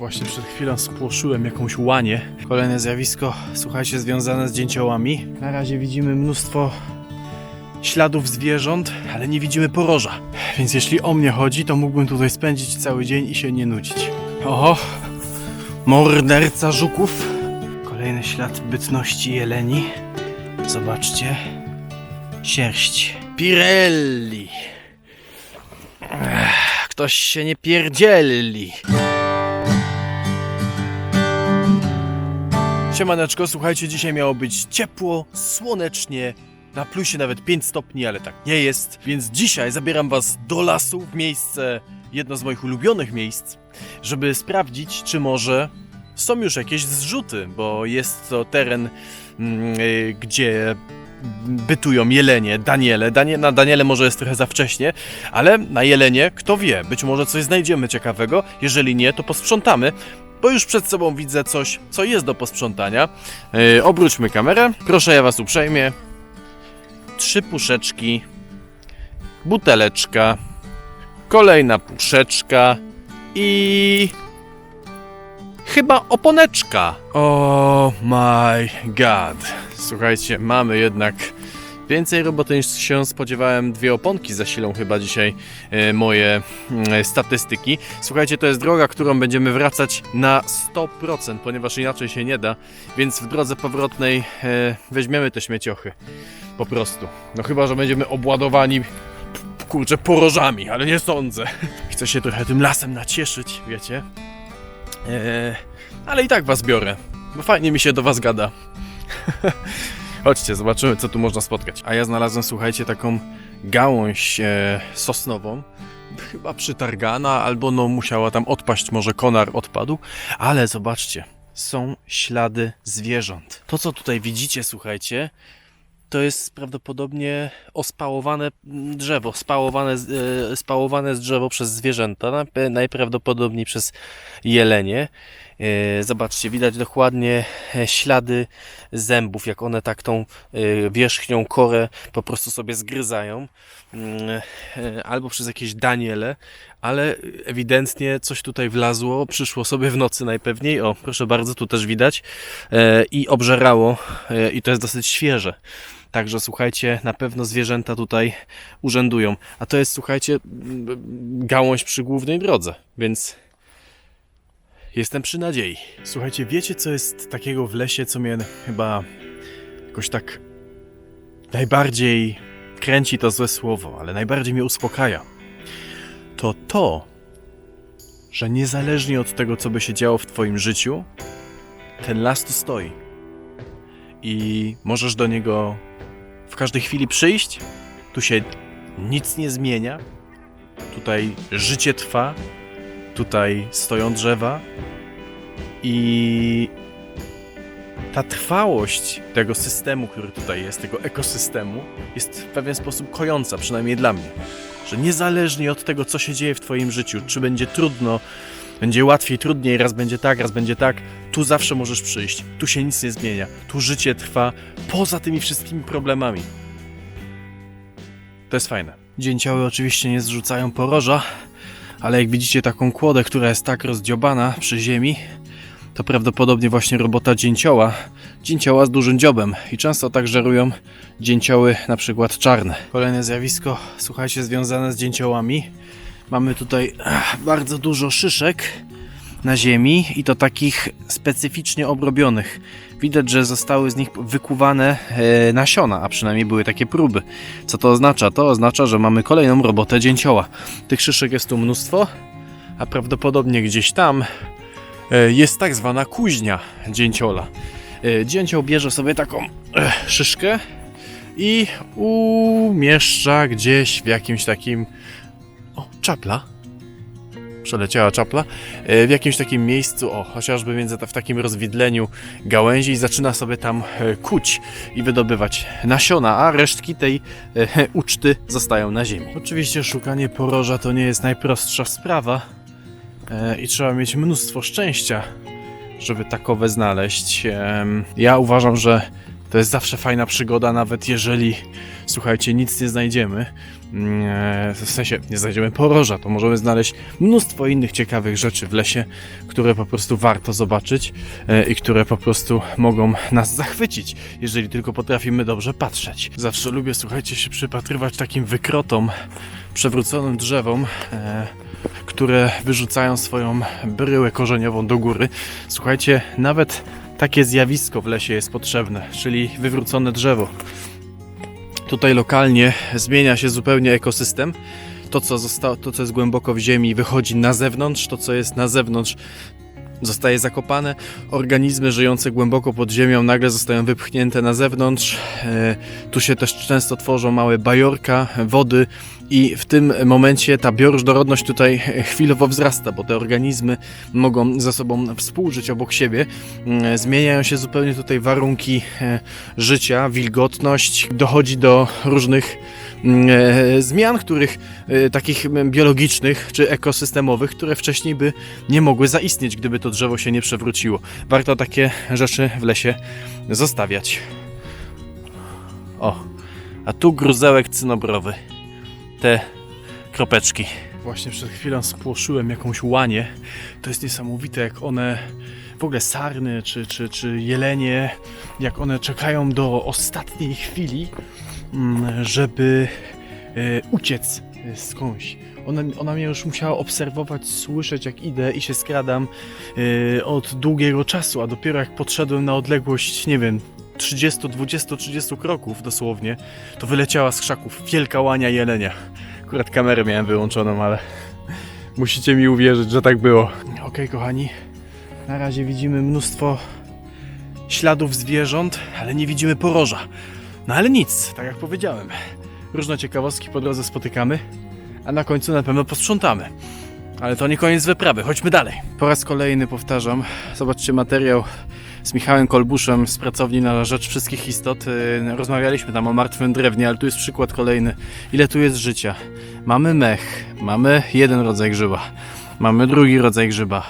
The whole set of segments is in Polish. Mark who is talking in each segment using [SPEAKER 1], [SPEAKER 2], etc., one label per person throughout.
[SPEAKER 1] Właśnie przed chwilą spłoszyłem jakąś łanię. Kolejne zjawisko, słuchajcie, związane z dzięciołami. Na razie widzimy mnóstwo śladów zwierząt, ale nie widzimy poroża. Więc jeśli o mnie chodzi, to mógłbym tutaj spędzić cały dzień i się nie nudzić. Oho, morderca żuków. Kolejny ślad bytności jeleni. Zobaczcie. Sierść. Pirelli. Ktoś się nie pierdzieli. Siemaneczko, słuchajcie, dzisiaj miało być ciepło, słonecznie, na plusie nawet 5 stopni, ale tak nie jest. Więc dzisiaj zabieram was do lasu, w miejsce, jedno z moich ulubionych miejsc, żeby sprawdzić, czy może są już jakieś zrzuty, bo jest to teren, mm, y, gdzie bytują jelenie, Daniele. Danie, na Daniele może jest trochę za wcześnie, ale na jelenie, kto wie, być może coś znajdziemy ciekawego. Jeżeli nie, to posprzątamy. Bo już przed sobą widzę coś, co jest do posprzątania. Yy, obróćmy kamerę. Proszę ja was uprzejmie. Trzy puszeczki. Buteleczka. Kolejna puszeczka. I... Chyba oponeczka. Oh my god. Słuchajcie, mamy jednak więcej roboty niż się spodziewałem. Dwie oponki zasilą chyba dzisiaj e, moje mm, statystyki. Słuchajcie, to jest droga, którą będziemy wracać na 100%, ponieważ inaczej się nie da. Więc w drodze powrotnej e, weźmiemy te śmieciochy. Po prostu. No chyba, że będziemy obładowani kurczę, porożami, ale nie sądzę. Chcę się trochę tym lasem nacieszyć, wiecie. Ale i tak was biorę, bo fajnie mi się do was gada. Chodźcie, zobaczymy, co tu można spotkać. A ja znalazłem, słuchajcie, taką gałąź e, sosnową. Chyba przytargana, albo no musiała tam odpaść, może konar odpadł. Ale zobaczcie, są ślady zwierząt. To, co tutaj widzicie, słuchajcie, to jest prawdopodobnie ospałowane drzewo, spałowane, e, spałowane z drzewo przez zwierzęta, najprawdopodobniej przez jelenie. E, Zobaczcie, widać dokładnie e, ślady zębów, jak one tak tą e, wierzchnią korę po prostu sobie zgryzają, Mm, albo przez jakieś daniele, ale ewidentnie coś tutaj wlazło, przyszło sobie w nocy najpewniej, o proszę bardzo, tu też widać, i obżerało, i to jest dosyć świeże. Także słuchajcie, na pewno zwierzęta tutaj urzędują. A to jest, słuchajcie, gałąź przy głównej drodze, więc jestem przy nadziei. Słuchajcie, wiecie co jest takiego w lesie, co mnie chyba jakoś tak najbardziej kręci to złe słowo, ale najbardziej mnie uspokaja. To to, że niezależnie od tego, co by się działo w Twoim życiu, ten las tu stoi. I możesz do niego w każdej chwili przyjść. Tu się nic nie zmienia. Tutaj życie trwa. Tutaj stoją drzewa. I ta trwałość tego systemu, który tutaj jest, tego ekosystemu, jest w pewien sposób kojąca, przynajmniej dla mnie. Że niezależnie od tego, co się dzieje w Twoim życiu, czy będzie trudno, będzie łatwiej, trudniej, raz będzie tak, raz będzie tak, tu zawsze możesz przyjść. Tu się nic nie zmienia. Tu życie trwa poza tymi wszystkimi problemami. To jest fajne. Dzięcioły oczywiście nie zrzucają poroża, ale jak widzicie taką kłodę, która jest tak rozdziobana przy ziemi, to prawdopodobnie właśnie robota dzięcioła. Dzięcioła z dużym dziobem i często tak żerują dzięcioły na przykład czarne. Kolejne zjawisko, słuchajcie, związane z dzięciołami. Mamy tutaj bardzo dużo szyszek na ziemi i to takich specyficznie obrobionych. Widać, że zostały z nich wykuwane e, nasiona, a przynajmniej były takie próby. Co to oznacza? To oznacza, że mamy kolejną robotę dzięcioła. Tych szyszek jest tu mnóstwo, a prawdopodobnie gdzieś tam e, jest tak zwana kuźnia dzięciola. E, Dzięcioł bierze sobie taką szyszkę i umieszcza gdzieś w jakimś takim... O, czapla przeleciała czapla, e, w jakimś takim miejscu, o, chociażby między w takim rozwidleniu gałęzi i zaczyna sobie tam e, kuć i wydobywać nasiona, a resztki tej e, uczty zostają na ziemi. Oczywiście szukanie poroża to nie jest najprostsza sprawa i trzeba mieć mnóstwo szczęścia, żeby takowe znaleźć. Ja uważam, że To jest zawsze fajna przygoda, nawet jeżeli, słuchajcie, nic nie znajdziemy. Mm, e, W sensie, nie znajdziemy poroża, to możemy znaleźć mnóstwo innych ciekawych rzeczy w lesie, które po prostu warto zobaczyć e, i które po prostu mogą nas zachwycić, jeżeli tylko potrafimy dobrze patrzeć. Zawsze lubię, słuchajcie, się przypatrywać takim wykrotom, przewróconym drzewom, e, które wyrzucają swoją bryłę korzeniową do góry. Słuchajcie, nawet takie zjawisko w lesie jest potrzebne, czyli wywrócone drzewo. Tutaj lokalnie zmienia się zupełnie ekosystem. To co, zostało, to, co jest głęboko w ziemi, wychodzi na zewnątrz, to, co jest na zewnątrz, zostaje zakopane. Organizmy żyjące głęboko pod ziemią nagle zostają wypchnięte na zewnątrz. E, tu się też często tworzą małe bajorka wody, i w tym momencie ta bioróżnorodność tutaj chwilowo wzrasta, bo te organizmy mogą ze sobą współżyć obok siebie. Mm, Zmieniają się zupełnie tutaj warunki e, życia, wilgotność, dochodzi do różnych e, zmian, których e, takich mm, biologicznych czy ekosystemowych, które wcześniej by nie mogły zaistnieć, gdyby to drzewo się nie przewróciło. Warto takie rzeczy w lesie zostawiać. O, a tu gruzełek cynobrowy. Te kropeczki. Właśnie przed chwilą spłoszyłem jakąś łanię. To jest niesamowite, jak one w ogóle sarny czy, czy, czy jelenie, jak one czekają do ostatniej chwili, mm, żeby e, uciec e, skądś. Ona, ona mnie już musiała obserwować, słyszeć jak idę i się skradam e, od długiego czasu, a dopiero jak podszedłem na odległość, nie wiem, 30, 20, 30 kroków dosłownie, to wyleciała z krzaków wielka łania jelenia. Akurat kamerę miałem wyłączoną, ale musicie mi uwierzyć, że tak było. Okej, kochani, na razie widzimy mnóstwo śladów zwierząt, ale nie widzimy poroża. No ale nic, tak jak powiedziałem. Różne ciekawostki po drodze spotykamy, a na końcu na pewno posprzątamy. Ale to nie koniec wyprawy, chodźmy dalej. Po raz kolejny powtarzam, zobaczcie materiał z Michałem Kolbuszem z pracowni na rzecz wszystkich istot. Yy, Rozmawialiśmy tam o martwym drewnie, ale tu jest przykład kolejny. Ile tu jest życia? Mamy mech, mamy jeden rodzaj grzyba, mamy drugi rodzaj grzyba.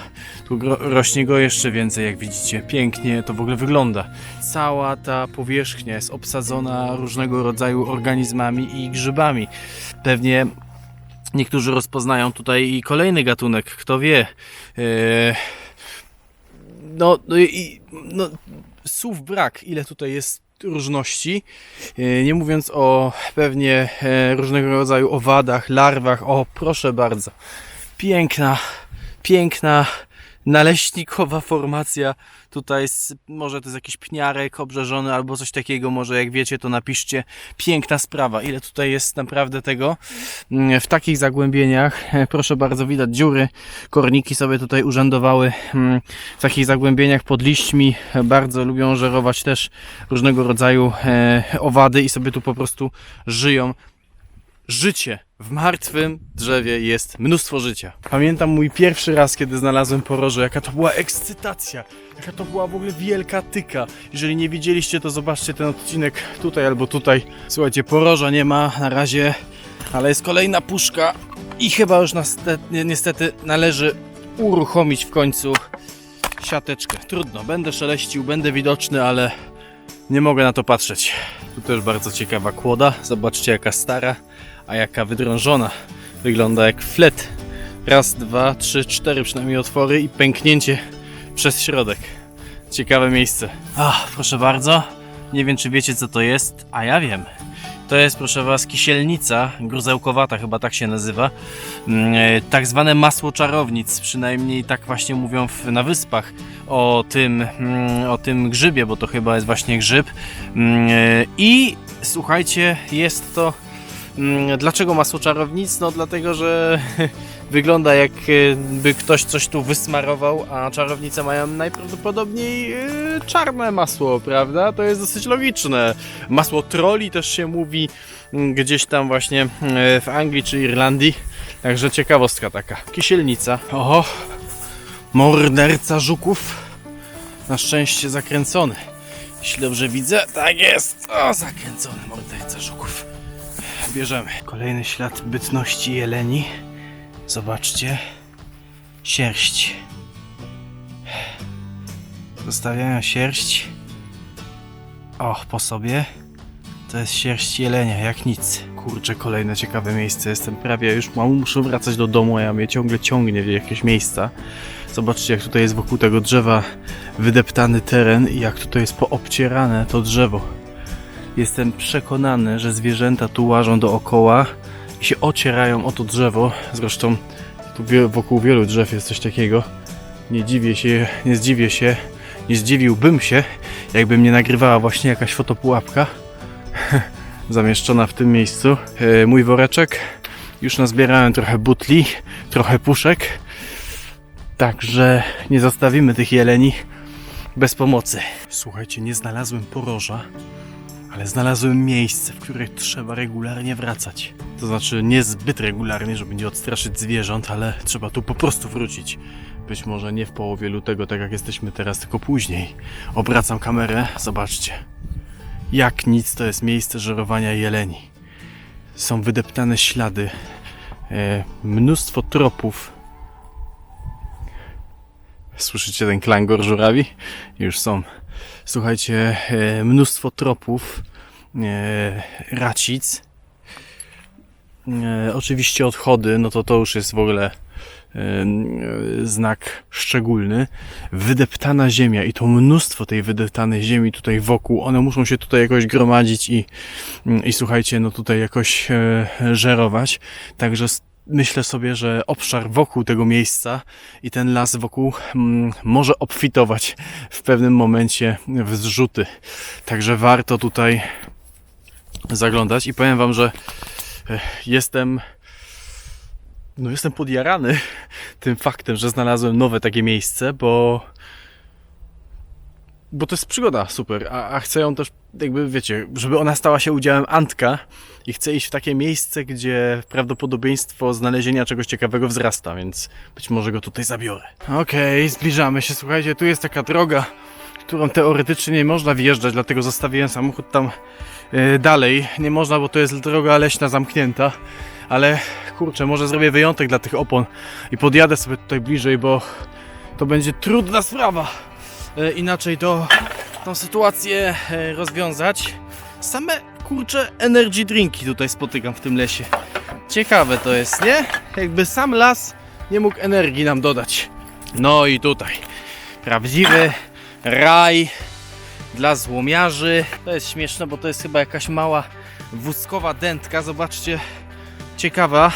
[SPEAKER 1] Tu rośnie go jeszcze więcej, jak widzicie. Pięknie to w ogóle wygląda. Cała ta powierzchnia jest obsadzona różnego rodzaju organizmami i grzybami. Pewnie niektórzy rozpoznają tutaj i kolejny gatunek, kto wie. Yy, no, no i no, słów brak, ile tutaj jest różności. E, Nie mówiąc o pewnie e, różnego rodzaju owadach, larwach. O, proszę bardzo. Piękna, piękna naleśnikowa formacja. Tutaj z, może to jest jakiś pniarek obrzeżony albo coś takiego. Może jak wiecie, to napiszcie. Piękna sprawa. Ile tutaj jest naprawdę tego Mm, w takich zagłębieniach. e, Proszę bardzo, widać dziury. Korniki sobie tutaj urzędowały mm, w takich zagłębieniach pod liśćmi. Bardzo lubią żerować też różnego rodzaju e, owady i sobie tu po prostu żyją. Życie w martwym drzewie jest mnóstwo życia. Pamiętam mój pierwszy raz, kiedy znalazłem poroże, jaka to była ekscytacja, jaka to była w ogóle wielka tyka. Jeżeli nie widzieliście, to zobaczcie ten odcinek tutaj albo tutaj. Słuchajcie, poroża nie ma na razie, ale jest kolejna puszka i chyba już niestety, niestety należy uruchomić w końcu siateczkę. Trudno, będę szeleścił, będę widoczny, ale nie mogę na to patrzeć. Tu też bardzo ciekawa kłoda. Zobaczcie jaka stara, a jaka wydrążona. Wygląda jak flet. Raz, dwa, trzy, cztery przynajmniej otwory i pęknięcie przez środek. Ciekawe miejsce. Ach, proszę bardzo. Nie wiem czy wiecie co to jest, a ja wiem. To jest, proszę Was, kisielnica, gruzełkowata chyba tak się nazywa. Mm, e, Tak zwane masło czarownic, przynajmniej tak właśnie mówią w, na wyspach o tym, mm, o tym grzybie, bo to chyba jest właśnie grzyb. Mm, e, I słuchajcie, jest to. Mm, Dlaczego masło czarownic? No dlatego, że wygląda jakby ktoś coś tu wysmarował, a czarownice mają najprawdopodobniej e, czarne masło, prawda? To jest dosyć logiczne. Masło troli też się mówi mm, gdzieś tam właśnie e, w Anglii czy Irlandii. Także ciekawostka taka. Kisielnica. Oho, morderca żuków. Na szczęście zakręcony. Jeśli dobrze widzę, tak jest. O, zakręcony morderca żuków. Bierzemy. Kolejny ślad bytności jeleni. Zobaczcie. Sierść. Zostawiają sierść. O, po sobie. To jest sierść jelenia, jak nic. Kurczę, kolejne ciekawe miejsce. Jestem prawie już mam, muszę wracać do domu, a ja mnie ciągle ciągnie w jakieś miejsca. Zobaczcie, jak tutaj jest wokół tego drzewa wydeptany teren i jak tutaj jest poobcierane to drzewo. Jestem przekonany, że zwierzęta tu łażą dookoła i się ocierają o to drzewo. Zresztą tu wokół wielu drzew jest coś takiego. Nie dziwię się, nie zdziwię się, nie zdziwiłbym się, jakby mnie nagrywała właśnie jakaś fotopułapka zamieszczona w tym miejscu. E, Mój woreczek. Już nazbierałem trochę butli, trochę puszek. Także nie zostawimy tych jeleni bez pomocy. Słuchajcie, nie znalazłem poroża, ale znalazłem miejsce, w które trzeba regularnie wracać. To znaczy niezbyt regularnie, żeby nie odstraszyć zwierząt, ale trzeba tu po prostu wrócić. Być może nie w połowie lutego, tak jak jesteśmy teraz, tylko później. Obracam kamerę, zobaczcie. Jak nic to jest miejsce żerowania jeleni. Są wydeptane ślady, e, mnóstwo tropów. Słyszycie ten klangor żurawi? Już są. Słuchajcie, e, mnóstwo tropów, e, racic. E, oczywiście odchody, no to to już jest w ogóle znak szczególny. Wydeptana ziemia i to mnóstwo tej wydeptanej ziemi tutaj wokół. One muszą się tutaj jakoś gromadzić i, i słuchajcie, no tutaj jakoś żerować. Także myślę sobie, że obszar wokół tego miejsca i ten las wokół mm, może obfitować w pewnym momencie w zrzuty. Także warto tutaj zaglądać i powiem wam, że e, jestem no jestem podjarany tym faktem, że znalazłem nowe takie miejsce, bo bo to jest przygoda super, a, a chcę ją też jakby wiecie, żeby ona stała się udziałem Antka i chcę iść w takie miejsce, gdzie prawdopodobieństwo znalezienia czegoś ciekawego wzrasta, więc być może go tutaj zabiorę. Okej, zbliżamy się, słuchajcie, tu jest taka droga, którą teoretycznie nie można wjeżdżać, dlatego zostawiłem samochód tam e, dalej. Nie można, bo to jest droga leśna zamknięta, ale kurczę, może zrobię wyjątek dla tych opon i podjadę sobie tutaj bliżej, bo to będzie trudna sprawa. E, inaczej to tą sytuację e, rozwiązać. Same kurcze energy drinki tutaj spotykam w tym lesie. Ciekawe to jest, nie? Jakby sam las nie mógł energii nam dodać. No i tutaj prawdziwy raj dla złomiarzy. To jest śmieszne, bo to jest chyba jakaś mała wózkowa dętka. Zobaczcie, ciekawa,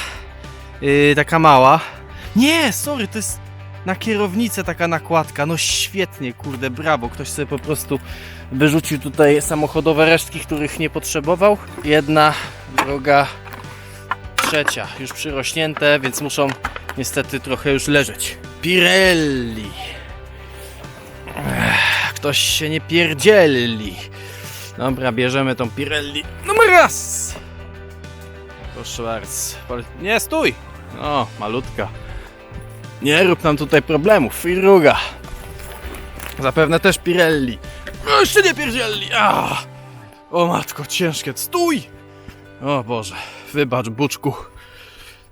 [SPEAKER 1] yy, taka mała. Nie, sorry, to jest na kierownicę taka nakładka. No świetnie, kurde, brawo. Ktoś sobie po prostu wyrzucił tutaj samochodowe resztki, których nie potrzebował. Jedna, druga, trzecia, już przyrośnięte, więc muszą niestety trochę już leżeć. Pirelli. Ktoś się nie pierdzieli. Dobra, bierzemy tą Pirelli. Numer raz! Proszę bardzo. Nie, stój! O, malutka. Nie rób nam tutaj problemów. I druga. Zapewne też Pirelli. No, Jeszcze nie pierdzielli! A! O matko, ciężkie. Stój! O Boże, wybacz, Buczku.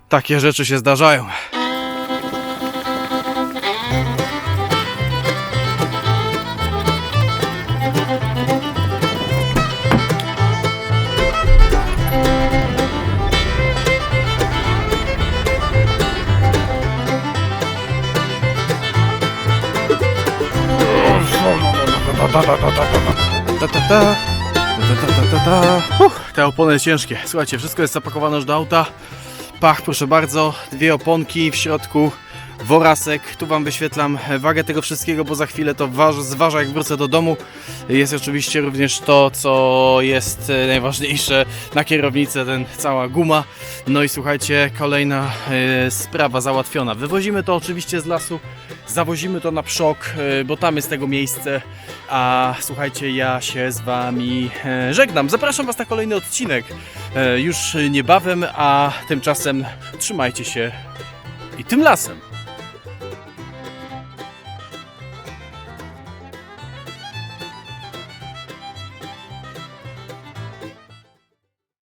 [SPEAKER 1] Takie rzeczy się zdarzają. Uff, te opony ciężkie. Słuchajcie, wszystko jest zapakowane już do auta. Pach, proszę bardzo, dwie oponki w środku, worasek. Tu Wam wyświetlam wagę tego wszystkiego, bo za chwilę to waż, zważa jak wrócę do domu. Jest oczywiście również to, co jest e, najważniejsze na kierownicę, ten cała guma. No i słuchajcie, kolejna e, sprawa załatwiona. Wywozimy to oczywiście z lasu, zawozimy to na przok, e, bo tam jest tego miejsce. A słuchajcie, ja się z Wami e, żegnam. Zapraszam Was na kolejny odcinek e, już niebawem, a tymczasem trzymajcie się i tym lasem.